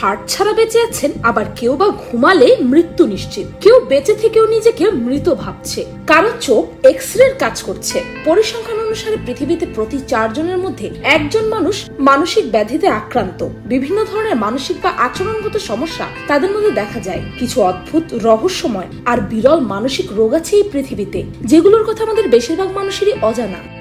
Heart ছাড়া বেঁচে আছেন আবার কেউ বা ঘুমালে মৃত্যু নিশ্চিত। কেউ বেঁচে থেকেও নিজেকে মৃত ভাবছে। কারও চোখ এক্স রের কাজ করছে। পরিসংখ্যান অনুসারে পৃথিবীতে প্রতি চারজনের মধ্যে একজন মানুষ মানসিক ব্যাধিতে আক্রান্ত। বিভিন্ন ধরনের মানসিক বা আচরণগত সমস্যা তাদের মধ্যে দেখা যায়। কিছু অদ্ভুত রহস্যময় আর বিরল মানসিক রোগ আছে এই পৃথিবীতে। যেগুলোর কথা আমাদের বেশিরভাগ মানুষেরই অজানা।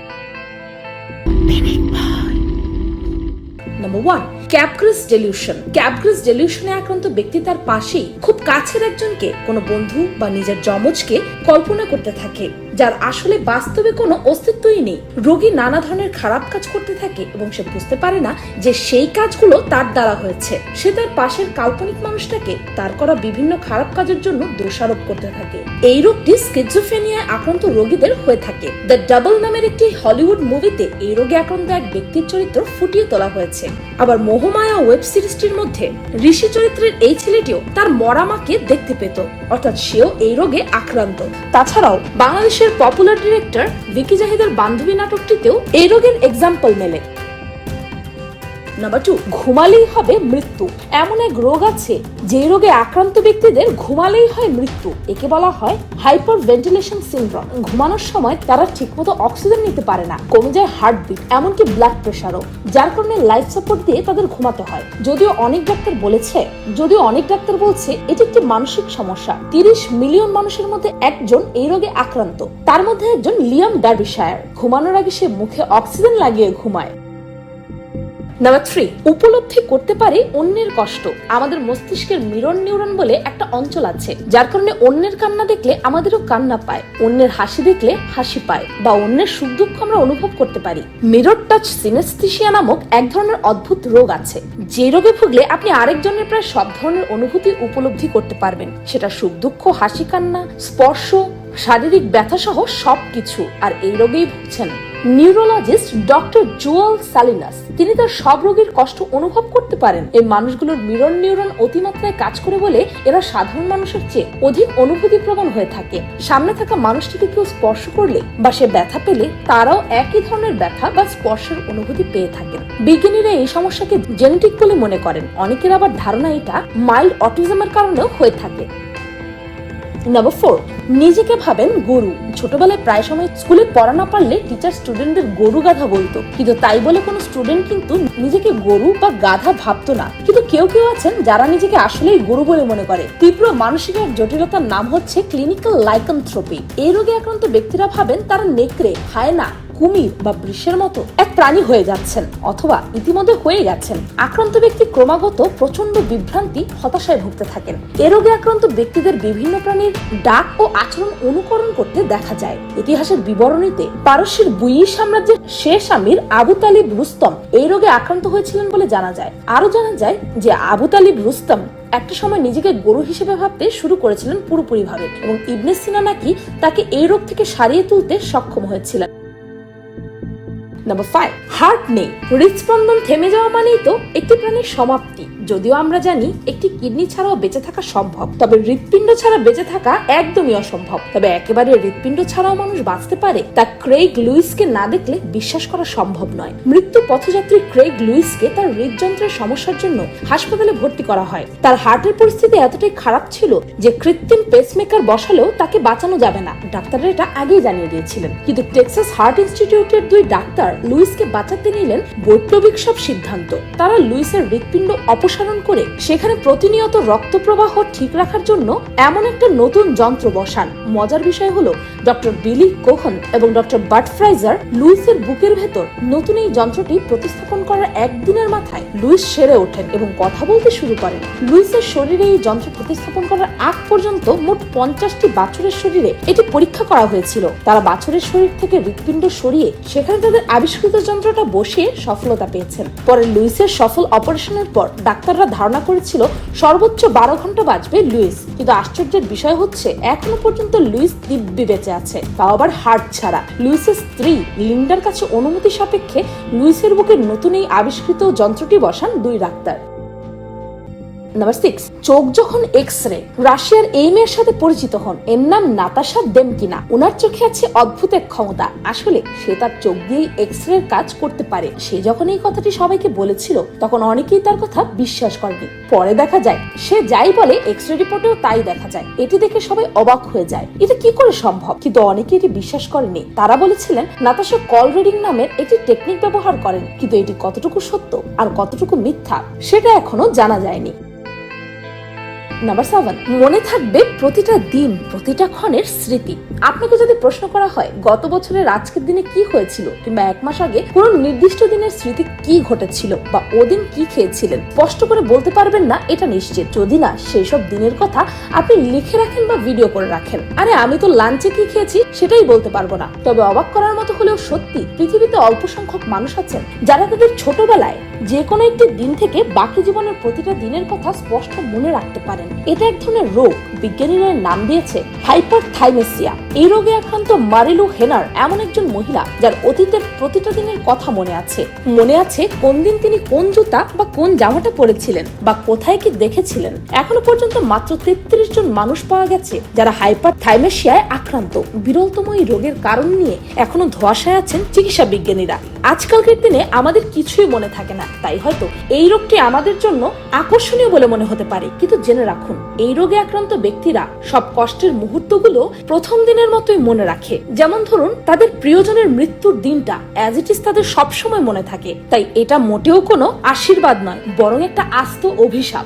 Number one Capgras delusion. Capgras ডেলিউশনে আক্রান্ত ব্যক্তি তার পাশেই খুব কাছের একজনকে, কোনো বন্ধু বা নিজের জমজকে কল্পনা করতে থাকে। যার আসলে বাস্তবে কোনো অস্তিত্বই নেই। রোগী নানা ধরনের খারাপ কাজ করতে থাকে এবং সে বুঝতে পারে না যে সেই কাজগুলো তার দ্বারা হয়েছে। সে তার পাশের কাল্পনিক মানুষটাকে তার করা বিভিন্ন খারাপ কাজের জন্য দোষারোপ করতে থাকে। এই রোগটি স্কিজোফেনিয়ায় আক্রান্ত রোগীদের হয়ে থাকে। দ্য ডাবল নামের একটি হলিউড মুভিতে এই রোগে আক্রান্ত এক ব্যক্তির চরিত্র ফুটিয়ে তোলা হয়েছে। আবার মোহমায়া ওয়েব সিরিজটির মধ্যে ঋষি চরিত্রের এই ছেলেটিও তার মরা মাকে দেখতে পেত। অর্থাৎ সেও এই রোগে আক্রান্ত। তাছাড়াও বাংলাদেশের পপুলার ডিরেক্টর ভিকি জাহিদের বান্ধবী নাটকটিতেও এই রোগের এক্সাম্পল মেলে। নাম্বার টু ঘুমালেই হবে মৃত্যু। এমন এক রোগ আছে যে রোগে আক্রান্ত ব্যক্তিদের ঘুমালেই হয় মৃত্যু। একে বলা হয় হাইপার ভেন্টিলেশন সিনড্রোম ঘুমানোর সময় তারা ঠিকমতো অক্সিজেন নিতে পারে না, কমে যায় হার্টবিট এমনকি ব্লাড প্রেশারও যার কারণে লাইফ সাপোর্ট দিয়ে তাদের ঘুমাতে হয়। যদিও অনেক ডাক্তার বলেছে, যদিও অনেক ডাক্তার বলছে, এটি একটি মানসিক সমস্যা। তিরিশ মিলিয়ন মানুষের মধ্যে একজন এই রোগে আক্রান্ত। তার মধ্যে একজন লিয়াম ডার্বিশায়ার। ঘুমানোর আগে সে মুখে অক্সিজেন লাগিয়ে ঘুমায়। নাম্বার থ্রি উপলব্ধি করতে পারে অন্যের কষ্ট। আমাদের মস্তিষ্কের মিরর নিউরন বলে একটা অঞ্চল আছে। যার কারণে অন্যের কান্না দেখলে আমাদেরও কান্না পায়। অন্যের হাসি দেখলে হাসি পায় বা অন্যের সুখ দুঃখ আমরা অনুভব করতে পারি। মিরর টাচ সিনেস্থিসিয়া নামক এক ধরনের অদ্ভুত রোগ আছে। যে রোগে ভুগলে আপনি আরেকজনের প্রায় সব ধরনের অনুভূতি উপলব্ধি করতে পারবেন। সেটা সুখ দুঃখ, হাসি কান্না, স্পর্শ, শারীরিক ব্যথা সহ সব কিছু আর এই রোগেই ভুগছেন। নিউরোলজিস্ট ডক্টর জুয়েল সালিনাস তিনি তার সব রোগীর কষ্ট অনুভব করতে পারেন। এই মানুষগুলোর মিরর নিউরন অতিমাত্রায় কাজ করে বলে এরা সাধারণ মানুষের চেয়ে অধিক অনুভূতি প্রবণ হয়ে থাকে। সামনে থাকা মানুষটিকে কেউ স্পর্শ করলে বা সে ব্যথা পেলে তারাও একই ধরনের ব্যথা বা স্পর্শের অনুভূতি পেয়ে থাকেন। বিজ্ঞানীরা এই সমস্যাকে জেনেটিক বলে মনে করেন। অনেকের আবার ধারণা এটা মাইল্ড অটিজমের কারণেও হয়ে থাকে। নাম্বার ফোর নিজেকে ভাবেন গরু। ছোটবেলায় প্রায় সময় স্কুলে পড়া না পারলে টিচার স্টুডেন্টদের গরু গাধা বলতো। কিন্তু তাই বলে কোনো স্টুডেন্ট কিন্তু নিজেকে গরু বা গাধা ভাবতো না। কিন্তু কেউ কেউ আছেন যারা নিজেকে আসলেই গরু বলে মনে করে। তীব্র মানসিক এক জটিলতার নাম হচ্ছে ক্লিনিক্যাল লাইকন্থ্রপি এই রোগে আক্রান্ত ব্যক্তিরা ভাবেন তারা নেকড়ে, হায়না কুমির বা বৃষের মতো এক প্রাণী হয়ে যাচ্ছেন অথবা ইতিমধ্যে হয়ে গেছেন। আক্রান্ত ব্যক্তি ক্রমাগত প্রচণ্ড বিভ্রান্তি, হতাশায় ভুগতে থাকেন। এ রোগে আক্রান্ত ব্যক্তিদের বিভিন্ন প্রাণীর ডাক ও আচরণ অনুকরণ করতে দেখা যায়। ইতিহাসের বিবরণীতে পারস্যের বুই সাম্রাজ্যের শেষ আমির আবু তালিব রুস্তম এই রোগে আক্রান্ত হয়েছিলেন বলে জানা যায়। আরও জানা যায় যে আবু তালিব রুস্তম একটা সময় নিজেকে গরু হিসেবে ভাবতে শুরু করেছিলেন পুরোপুরি ভাবে এবং ইবনে সিনা নাকি তাকে এই রোগ থেকে সারিয়ে তুলতে সক্ষম হয়েছিলেন। নাম্বার ফাইভ হার্ট নেই। হৃদস্পন্দন থেমে যাওয়া মানেই তো একটি প্রাণীর সমাপ্তি। যদিও আমরা জানি একটি কিডনি ছাড়াও বেঁচে থাকা সম্ভব, তবে হৃৎপিণ্ড ছাড়া বেঁচে থাকা একদমই অসম্ভব। তবে একেবারে হৃৎপিণ্ড ছাড়াও মানুষ বাঁচতে পারে তা ক্রেগ লুইসকে না দেখলে বিশ্বাস করা সম্ভব নয়। মৃত্যু পথযাত্রী ক্রেগ লুইসকে তার হৃদযন্ত্রের সমস্যার জন্য হাসপাতালে ভর্তি করা হয়। তার হার্টের পরিস্থিতি এতটাই খারাপ ছিল যে কৃত্রিম পেসমেকার বসালেও তাকে বাঁচানো যাবে না। ডাক্তাররা এটা আগেই জানিয়ে দিয়েছিলেন। কিন্তু টেক্সাস হার্ট ইনস্টিটিউটের দুই ডাক্তার লুইসকে বাঁচাতে নিলেন বৈপ্লবিক সব সিদ্ধান্ত। তারা লুইসের হৃৎপিণ্ড অপসারণ করে সেখানে প্রতিনিয়ত রক্ত প্রবাহ ঠিক রাখার জন্য এমন একটা নতুন যন্ত্র বসান। মজার বিষয় হলো ডক্টর বিলি কোহন এবং ডক্টর বাট ফ্রাইজার লুইসের বুকের ভেতর নতুন এই যন্ত্রটি প্রতিস্থাপন করার একদিনের মাথায় লুইস সেরে ওঠেন এবং কথা বলতে শুরু করেন। লুইসের শরীরে এই যন্ত্র প্রতিস্থাপন করার আগ পর্যন্ত মোট পঞ্চাশটি বাছুরের শরীরে এটি পরীক্ষা করা হয়েছিল। তারা বাছুরের শরীর থেকে হৃৎপিণ্ড সরিয়ে সেখানে তাদের আবিষ্কৃত যন্ত্রটা বসিয়ে সফলতা পেয়েছেন। পরে লুইসের সফল অপারেশনের পর ডাক্তাররা ধারণা করেছিল সর্বোচ্চ বারো ঘণ্টা বাঁচবে লুইস। কিন্তু আশ্চর্যের বিষয় হচ্ছে, এখনও পর্যন্ত লুইস দিব্যি বেঁচে আছে। তাও আবার হার্ট ছাড়া। লুইসের স্ত্রী লিন্ডার কাছে অনুমতি সাপেক্ষে লুইসের বুকে নতুন এই আবিষ্কৃত যন্ত্রটি বসান দুই ডাক্তার। নাম্বার সিক্স চোখ যখন এক্স রে রাশিয়ার সাথে পরিচিত হন। এর নাম চোখে আছে অদ্ভুত এক ক্ষমতা। আসলে সে তার চোখ দিয়েই এক্স রে কাজ করতে পারে। সে যখন এই কথাটি সবাইকে বলেছিল, তখন অনেকেই তার কথা বিশ্বাস করেনি। পরে দেখা যায়, সে যাই বলে এক্স রে রিপোর্টেও তাই দেখা যায়। এটি দেখে সবাই অবাক হয়ে যায়। এটা কি করে সম্ভব? কিন্তু অনেকে এটি বিশ্বাস করেনি। তারা বলেছিলেন, নাতাশা কল রিডিং নামের একটি টেকনিক ব্যবহার করেন। কিন্তু এটি কতটুকু সত্য আর কতটুকু মিথ্যা, সেটা এখনও জানা যায়নি। নাম্বার সেভেন মনে থাকবে প্রতিটা দিন, প্রতিটা ক্ষণের স্মৃতি। আপনাকে যদি প্রশ্ন করা হয়, গত বছরের আজকের দিনে কি হয়েছিল কিংবা এক মাস আগে কোন নির্দিষ্ট দিনের স্মৃতি কি ঘটেছিল বা ওদিন কি খেয়েছিলেন, স্পষ্ট করে বলতে পারবেন না, এটা নিশ্চিত। যদি না সেই সব দিনের কথা আপনি লিখে রাখেন বা ভিডিও করে রাখেন। আরে, আমি তো লাঞ্চে কি খেয়েছি, সেটাই বলতে পারব না। তবে অবাক করার মতো হলেও সত্যি, পৃথিবীতে অল্প সংখ্যক মানুষ আছেন, যারা তাদের ছোটবেলায় যে কোনো একটি দিন থেকে বাকি জীবনের প্রতিটা দিনের কথা স্পষ্ট মনে রাখতে পারেন। এটা এক ধরনের রোগ। বিজ্ঞানীরা নাম দিয়েছে হাইপার থাইমেসিয়া এই রোগে আক্রান্ত মারিলু হেনার এমন একজন মহিলা যার অতীতের প্রতিটা দিনের কথা মনে আছে। মনে আছে কোন দিন তিনি কোন জুতা বা কোন জামাটা পরেছিলেন বা কোথায় কি দেখেছিলেন। এখনও পর্যন্ত মাত্র তেত্রিশ জন মানুষ পাওয়া গেছে যারা হাইপার থাইমেসিয়ায় আক্রান্ত। বিরলতম এই রোগের কারণ নিয়ে এখনও ধোয়াশায় আছেন চিকিৎসা বিজ্ঞানীরা। আজকালকার দিনে আমাদের কিছুই মনে থাকে না, তাই হয়তো এই রোগটি আমাদের জন্য আকর্ষণীয় বলে মনে হতে পারে। কিন্তু জেনে রাখুন, এই রোগে আক্রান্ত ব্যক্তিরা সব কষ্টের মুহূর্তগুলো প্রথম দিনের মতোই মনে রাখে। যেমন ধরুন, তাদের প্রিয়জনের মৃত্যুর দিনটা অ্যাজ ইট ইজ তাদের সবসময় মনে থাকে। তাই এটা মোটেও কোনো আশীর্বাদ নয়, বরং একটা আস্ত অভিশাপ।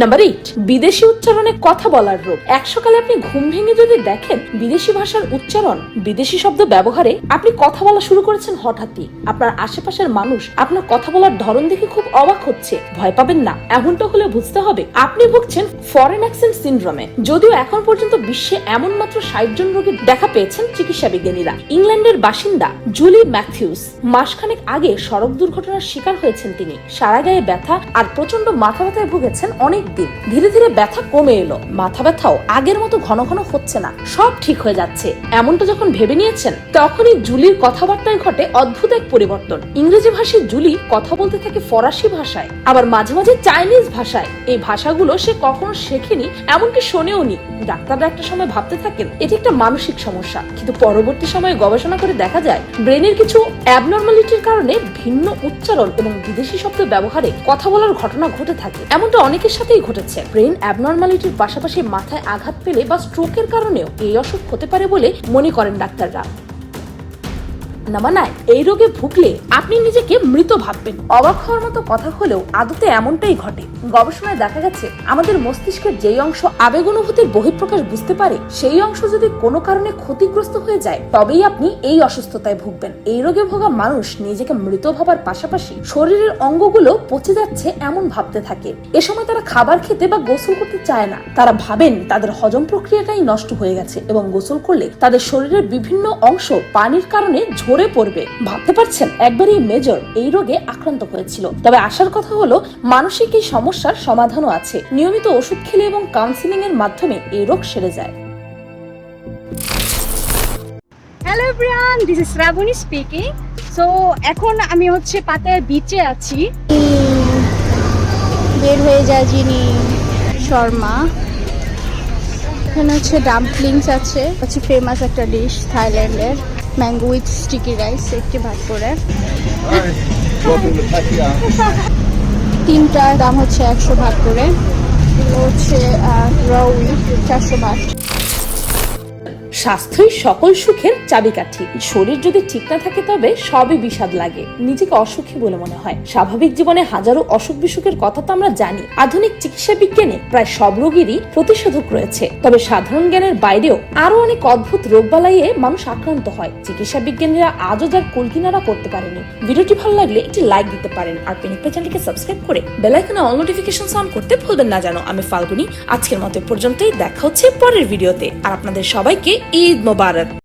নাম্বার এইট বিদেশি উচ্চারণে কথা বলার রোগ এক সকালে আপনি ঘুম ভেঙে যদি দেখেন বিদেশি ভাষার উচ্চারণ, বিদেশি শব্দ ব্যবহারে আপনি কথা বলা শুরু করেছেন হঠাৎই। আপনার আশেপাশের মানুষ আপনার কথা বলার ধরন দেখে খুব অবাক হচ্ছে, ভয় পাবেন না। এমনটা হলে বুঝতে হবে, আপনি ভুগছেন ফরেন অ্যাক্সেন্ট সিন্ড্রোমে যদিও এখন পর্যন্ত বিশ্বে এমন মাত্র ষাট জন রোগীর দেখা পেয়েছেন চিকিৎসা বিজ্ঞানীরা। ইংল্যান্ডের বাসিন্দা জুলি ম্যাথিউস, মাসখানেক আগে সড়ক দুর্ঘটনার শিকার হয়েছেন তিনি। সারা গায়ে ব্যথা আর প্রচণ্ড মাথা ব্যথায় ভুগেছেন অনেক দিন। ধীরে ধীরে ব্যথা কমে এলো। মাথা ব্যথাও আগের মতো ঘন ঘন হচ্ছে না। সব ঠিক হয়ে যাচ্ছে। এমনটা যখন ভেবে নিয়েছেন, তখনই জুলির কথাবার্তায় ঘটে অদ্ভুত এক পরিবর্তন। ইংরেজি ভাষী জুলি কথা বলতে থাকে ফরাসি ভাষায়, আবার মাঝে মাঝে চাইনিজ ভাষায়। এই ভাষাগুলো সে কখনো শেখেনি, এমনকি শোনেওনি। ডাক্তাররা একটা সময় ভাবতে থাকেন, এটি একটা মানসিক সমস্যা। কিন্তু পরবর্তী সময়ে গবেষণা করে দেখা যায়, ব্রেনের কিছু অ্যাবনর্মালিটির কারণে ভিন্ন উচ্চারণ এবং বিদেশি শব্দ ব্যবহারে কথা বলার ঘটনা ঘটে থাকে। এমনটা অনেকের সাথেই ঘটেছে। ব্রেন অ্যাবনর্মালিটির পাশাপাশি মাথায় আঘাত পেলে বা স্ট্রোকের কারণেও এই অসুখ হতে পারে বলে মনে করেন ডাক্তাররা। নাইন এই রোগে ভুগলে আপনি নিজেকে মৃত ভাববেন। অবাক হওয়ার মতো কথা হলেও আদতে এমনটাই ঘটে। গবেষণায় দেখা গেছে, আমাদের মস্তিষ্কের যেই অংশ আবেগ অনুভূতির বহিঃপ্রকাশ বুঝতে পারে, সেই অংশ যদি কোনো কারণে ক্ষতিগ্রস্ত হয়ে যায়, তবেই আপনি এই অসুস্থতায় ভুগবেন। এই রোগে ভোগা মানুষ নিজেকে মৃত ভাবার পাশাপাশি শরীরের অঙ্গগুলো পচে যাচ্ছে এমন ভাবতে থাকে। এ সময় তারা খাবার খেতে বা গোসল করতে চায় না। তারা ভাবেন তাদের হজম প্রক্রিয়াটাই নষ্ট হয়ে গেছে এবং গোসল করলে তাদের শরীরের বিভিন্ন অংশ পানির কারণে ঝরে পড়বে। ভাবতে পারছেন? একবারই মেজর এই রোগে আক্রান্ত হয়েছিল। তবে আসার কথা হলো, মানসিক এই সমস্যার সমাধানও আছে। নিয়মিত ওষুধ খেলে এবং কাউন্সিলিং এর মাধ্যমে এই রোগ সেরে যায়। Hello Brian this is Shrabani speaking so এখন আমি হচ্ছে পাতায় বিচে আছি। বের হয়ে যায় যিনি শর্মা। এখানে হচ্ছে ডাম্পলিংস আছে। হচ্ছে ফেমাস একটা ডিশ থাইল্যান্ডের ম্যাঙ্গো উইথ স্টিকি রাইস একটি ভাগ করে। তিনটার দাম হচ্ছে একশো ভাগ করে। হচ্ছে হচ্ছে উইথ চারশো ভাগ। স্বাস্থ্যই সকল সুখের চাবিকাঠি। শরীর যদি ঠিক না থাকে তবে সবই বিষাদ লাগে। নিজেকে অসুখী বলে মনে হয়। স্বাভাবিক জীবনে হাজারো অসুখ বিসুখের কথা তো আমরা জানি। আধুনিক চিকিৎসা বিজ্ঞানে প্রায় সব রোগেরই প্রতিষেধক রয়েছে। তবে সাধারণ জ্ঞানের বাইরেও আরও অনেক অদ্ভুত রোগ বালাইয়ে মানুষ আক্রান্ত হয়। চিকিৎসা বিজ্ঞানীরা আজও যার কুলকিনারা করতে পারেনি। ভিডিওটি ভালো লাগলে একটি লাইক দিতে পারেন। আর পেনিক চ্যানেলকে সাবস্ক্রাইব করে বেলাইকনে অল নোটিফিকেশন অন করতে ভুলবেন না জানো। আমি ফাল্গুনি। আজকের মতো পর্যন্তই। দেখা হচ্ছে পরের ভিডিওতে। আর আপনাদের সবাইকে ঈদ মোবারক